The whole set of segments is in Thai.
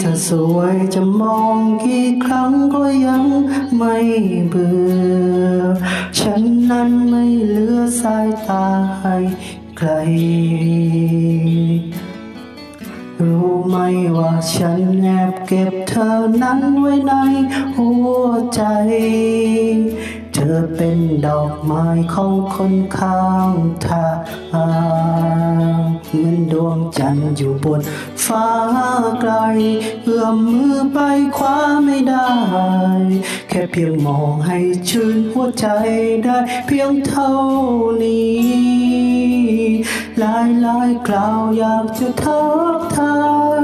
เธอสวยจะมองกี่ครั้งก็ยังไม่เบื่อ ฉันนั้นไม่เหลือสายตาให้ใคร รู้ไหมว่าฉันแอบเก็บเธอนั้นไว้ในหัวใจ เธอเป็นดอกไม้ของคนข้างทาง เหมือนดวงจันทร์อยู่บนฟ้าไกล เอื้อมมือไปคว้าไม่ได้ แค่เพียงมองให้ชื่นหัวใจได้เพียงเท่านี้ หลายหลายคราวอยากจะทักทา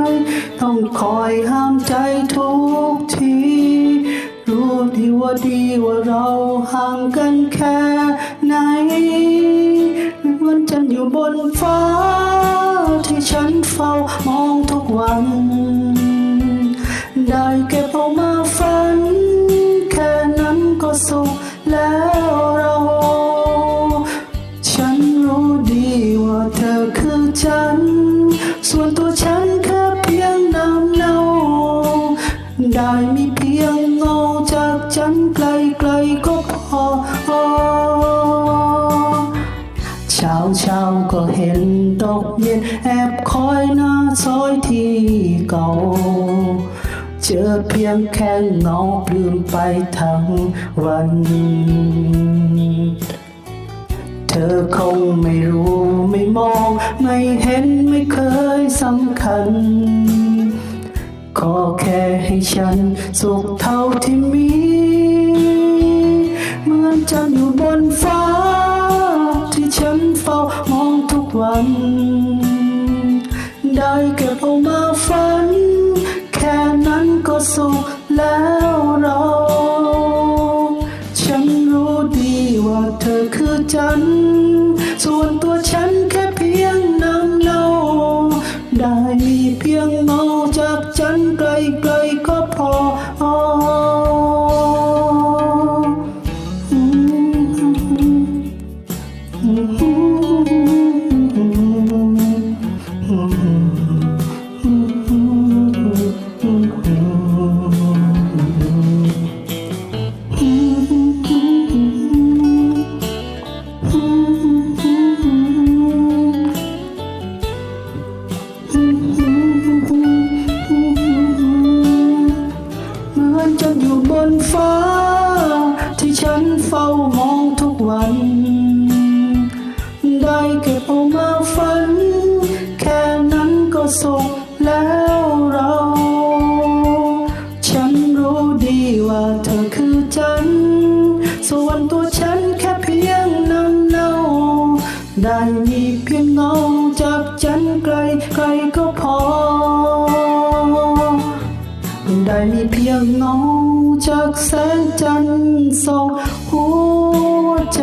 ย ต้องคอยห้ามใจทุกทีรู้ดีว่าดีว่าเราห่างกันแค่ไหนมันจันทร์อยู่บนฟ้า ฉันเฝ้ามองทุกวัน ได้เก็บเอามาฝัน แค่นั้นก็สุขแล้วเรา ฉันรู้ดีว่าเธอคือฉัน ส่วนตัวฉันแค่เพียงน้ำเนาได้มีเพียงเงาจากฉันไกล ก็เห็นตกเย็นแอบคอยหน้าซอยที่เก่า เจอเพียงแค่เงาปลืมไปทั้งวัน เธอคงไม่รู้ไม่มอง ไม่เห็นไม่เคยสำคัญ ขอแค่ให้ฉันสุขเท่าที่มี ได้เก็บเอามาฝัน แค่นั้นก็สุขแล้วเรา ฉันรู้ดีว่าเธอคือจันทร์ เฝ้ามองทุกวัน ได้เก็บเอามาฝัน แค่นั้นก็สุขแล้วเรา ฉันรู้ดีว่าเธอคือจันทร์ส่วนตัวฉันแค่เพียงน้ำเนาได้มีเพียงเงาจากฉันไกลไกลก็พอ ได้มีเพียง จากแสงจันทร์ส่องหัวใจ